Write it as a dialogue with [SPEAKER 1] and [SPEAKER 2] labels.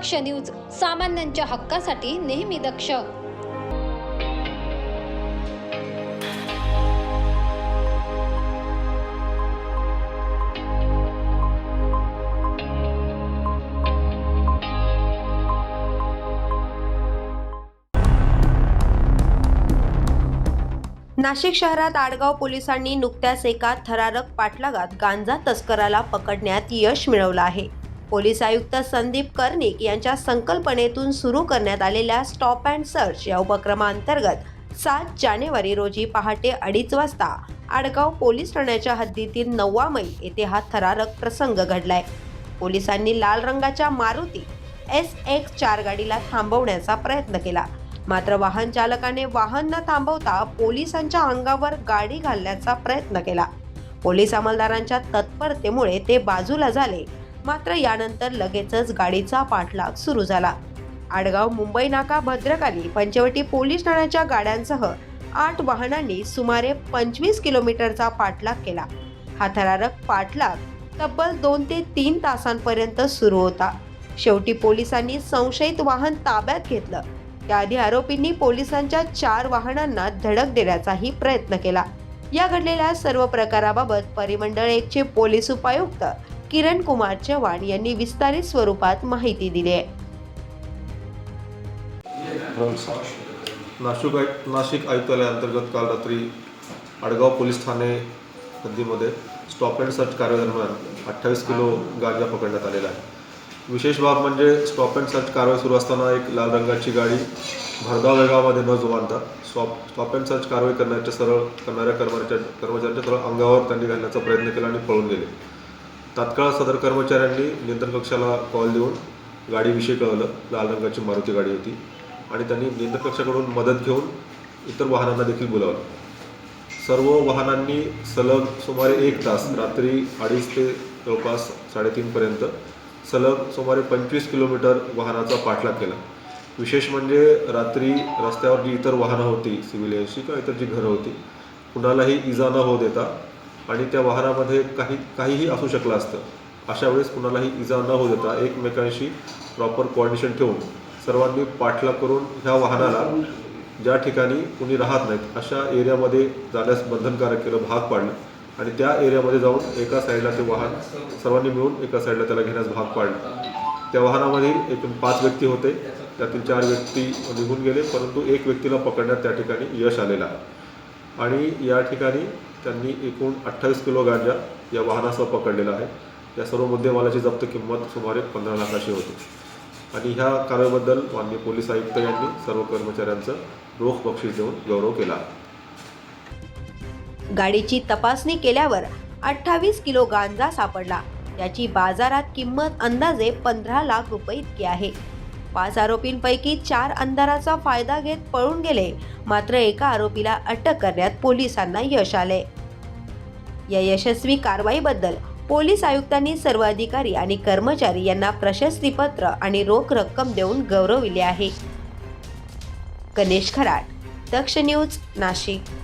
[SPEAKER 1] दक्ष news सामान्यांच्या हक्कासाठी नेहमी दक्ष.
[SPEAKER 2] नाशिक शहरात आडगाव पोलिसांनी नुकत्याच एका थरारक पाठलागात गांजा तस्कराला पकडण्यात यश मिळवलं आहे. पोलीस आयुक्त संदीप कर्णिक यांच्या संकल्पनेतून सुरू करण्यात आलेल्या स्टॉप अँड सर्च या उपक्रमाअंतर्गत सात जानेवारी रोजी पहाटे अडीच वाजता आडगाव पोलीस ठाण्याच्या हद्दीतील नववा मैल येथे हा थरारक प्रसंग घडलाय. पोलिसांनी लाल रंगाच्या मारुती एस एक्स चार गाडीला थांबवण्याचा प्रयत्न केला. मात्र वाहन चालकाने वाहन न थांबवता पोलिसांच्या अंगावर गाडी घालण्याचा प्रयत्न केला. पोलीस अंमलदारांच्या तत्परतेमुळे ते बाजूला झाले. मात्र यानंतर लगेचच गाडीचा पाठलाग सुरू झाला. आडगाव मुंबई नाका भद्रकाली पंचवटी पोलीस ठाण्याच्या गाड्यांसह आठ वाहनांनी सुमारे पंचवीस किलोमीटरचा पाठलाग केला. हा थरारक पाठलाग तब्बल दोन ते तीन तासांपर्यंत सुरू होता. शेवटी पोलिसांनी संशयित वाहन ताब्यात घेतलं. त्याआधी आरोपींनी पोलिसांच्या चार वाहनांना धडक देण्याचाही प्रयत्न केला. या घडलेल्या सर्व प्रकाराबाबत परिमंडळ एकचे पोलीस उपायुक्त किरण कुमार चव्हाण यांनी विस्तारित स्वरूपात माहिती दिली आहे.
[SPEAKER 3] नाशिक नाशिक आयुक्तालयाअंतर्गत काल रात्री आडगाव पोलीस ठाणे हद्दीमध्ये स्टॉप अँड सर्च कार्यादरम्यान अठ्ठावीस किलो गांजा पकडण्यात आलेला आहे. विशेष बाब म्हणजे स्टॉप अँड सर्च कारवाई सुरू असताना एक लाल रंगाची गाडी भरधाव वेगामध्ये न जुमानता स्टॉप स्टॉप अँड सर्च कारवाई करण्याच्या सरळ करणाऱ्या कर्मचाऱ्या कर्मचाऱ्यांच्या सरळ अंगावर त्यांनी घालण्याचा प्रयत्न केला आणि पळून गेले. तात्काळ सदर कर्मचाऱ्यांनी नियंत्रण कक्षाला कॉल देऊन गाडीविषयी कळवलं. लाल रंगाची मारुती गाडी होती. आणि त्यांनी नियंत्रण कक्षाकडून मदत घेऊन इतर वाहनांना देखील बोलावलं. सर्व वाहनांनी सलग सुमारे एक तास रात्री अडीच ते जवळपास साडेतीनपर्यंत सलग सुमारे पंचवीस किलोमीटर वाहनाचा पाठलाग केला. विशेष म्हणजे रात्री रस्त्यावर जी इतर वाहनं होती सिव्हिलियन्सची किंवा इतर जी घरं होती कुणालाही इजा न होऊ देता आणि त्या वाहनामध्ये काही काहीही असू शकलं असतं. अशा वेळेस कुणालाही इजा न होऊ देता एकमेकांशी प्रॉपर कोऑर्डिनेशन ठेवून सर्वांनी पाठलाग करून ह्या वाहनाला ज्या ठिकाणी कुणी राहत नाहीत अशा एरियामध्ये जाण्यास बंधनकारक केलं भाग पाडलं आणि त्या एरियामध्ये जाऊन एका साईडला ते वाहन सर्वांनी मिळून एका साईडला त्याला घेण्यास भाग पाडलं. त्या वाहनामधील एकूण पाच व्यक्ती होते. त्यातील चार व्यक्ती निघून गेले परंतु एक व्यक्तीला पकडण्यात त्या ठिकाणी यश आलेलं आहे. आणि या ठिकाणी त्यांनी एकूण अठ्ठावीस किलो गांजा या वाहनासह पकडलेला आहे. या सर्व मुद्देमालाची जप्त किंमत सुमारे पंधरा लाखाची होती. आणि ह्या कारवाईबद्दल माननीय पोलीस आयुक्त यांनी सर्व कर्मचाऱ्यांचं रोख बक्षीस देऊन गौरव केला.
[SPEAKER 2] गाडीची तपासणी केल्यावर अठ्ठावीस किलो गांजा सापडला. त्याची बाजारात किंमत अंदाजे पंधरा लाख रुपये इतकी आहे. पाच आरोपींपैकी चार अंधाराचा फायदा घेत पळून गेले. मात्र एका आरोपीला अटक करण्यात पोलिसांना यश आले. या यशस्वी कारवाईबद्दल पोलीस आयुक्तांनी सर्व अधिकारी आणि कर्मचारी यांना प्रशस्तीपत्र आणि रोख रक्कम देऊन गौरविले आहे. गणेश खराट दक्ष न्यूज नाशिक.